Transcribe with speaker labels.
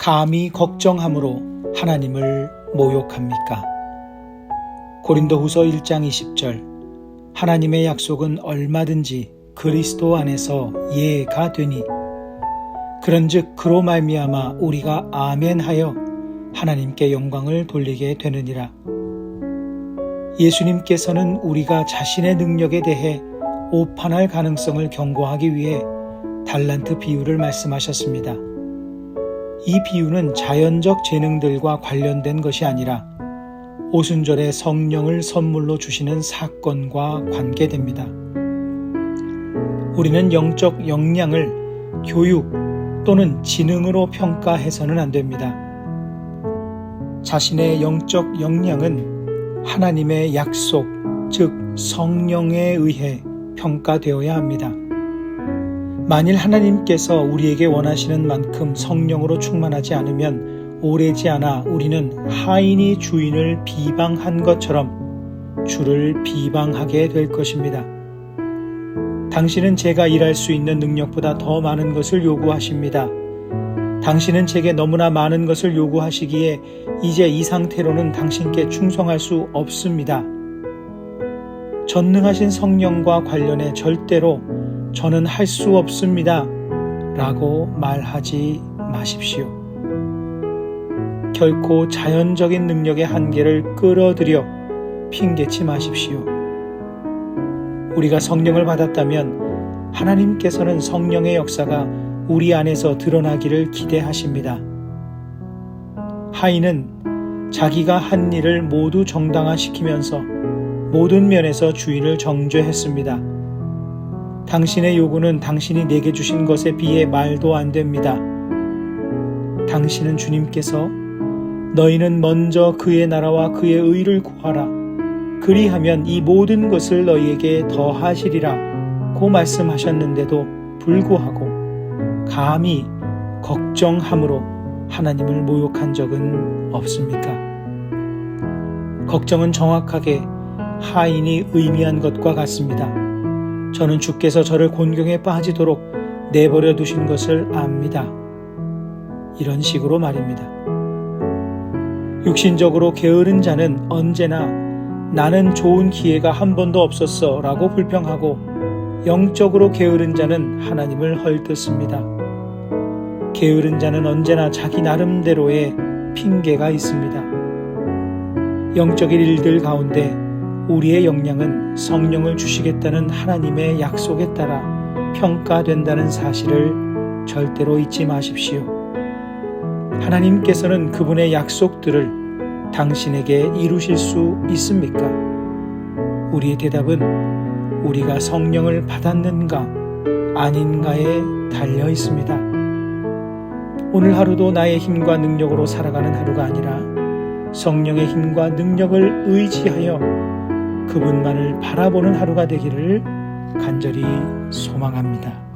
Speaker 1: 감히 걱정함으로 하나님을 모욕합니까? 고린도후서 1장 20절 하나님의 약속은 얼마든지 그리스도 안에서 예가 되니 그런즉 그로 말미암아 우리가 아멘하여 하나님께 영광을 돌리게 되느니라. 예수님께서는 우리가 자신의 능력에 대해 오판할 가능성을 경고하기 위해 달란트 비유를 말씀하셨습니다. 이 비유는 자연적 재능들과 관련된 것이 아니라 오순절에 성령을 선물로 주시는 사건과 관계됩니다. 우리는 영적 역량을 교육 또는 지능으로 평가해서는 안 됩니다. 자신의 영적 역량은 하나님의 약속, 즉 성령에 의해 평가되어야 합니다. 만일 하나님께서 우리에게 원하시는 만큼 성령으로 충만하지 않으면 오래지 않아 우리는 하인이 주인을 비방한 것처럼 주를 비방하게 될 것입니다. 당신은 제가 일할 수 있는 능력보다 더 많은 것을 요구하십니다. 당신은 제게 너무나 많은 것을 요구하시기에 이제 이 상태로는 당신께 충성할 수 없습니다. 전능하신 성령과 관련해 절대로 저는 할 수 없습니다. 라고 말하지 마십시오. 결코 자연적인 능력의 한계를 끌어들여 핑계치 마십시오. 우리가 성령을 받았다면 하나님께서는 성령의 역사가 우리 안에서 드러나기를 기대하십니다. 하인은 자기가 한 일을 모두 정당화시키면서 모든 면에서 주인을 정죄했습니다. 당신의 요구는 당신이 내게 주신 것에 비해 말도 안 됩니다. 당신은 주님께서 너희는 먼저 그의 나라와 그의 의를 구하라. 그리하면 이 모든 것을 너희에게 더하시리라. 고 말씀하셨는데도 불구하고 감히 걱정함으로 하나님을 모욕한 적은 없습니까? 걱정은 정확하게 하인이 의미한 것과 같습니다. 저는 주께서 저를 곤경에 빠지도록 내버려 두신 것을 압니다. 이런 식으로 말입니다. 육신적으로 게으른 자는 언제나 나는 좋은 기회가 한 번도 없었어 라고 불평하고 영적으로 게으른 자는 하나님을 헐뜯습니다. 게으른 자는 언제나 자기 나름대로의 핑계가 있습니다. 영적인 일들 가운데 우리의 역량은 성령을 주시겠다는 하나님의 약속에 따라 평가된다는 사실을 절대로 잊지 마십시오. 하나님께서는 그분의 약속들을 당신에게 이루실 수 있습니까? 우리의 대답은 우리가 성령을 받았는가 아닌가에 달려 있습니다. 오늘 하루도 나의 힘과 능력으로 살아가는 하루가 아니라 성령의 힘과 능력을 의지하여 그분만을 바라보는 하루가 되기를 간절히 소망합니다.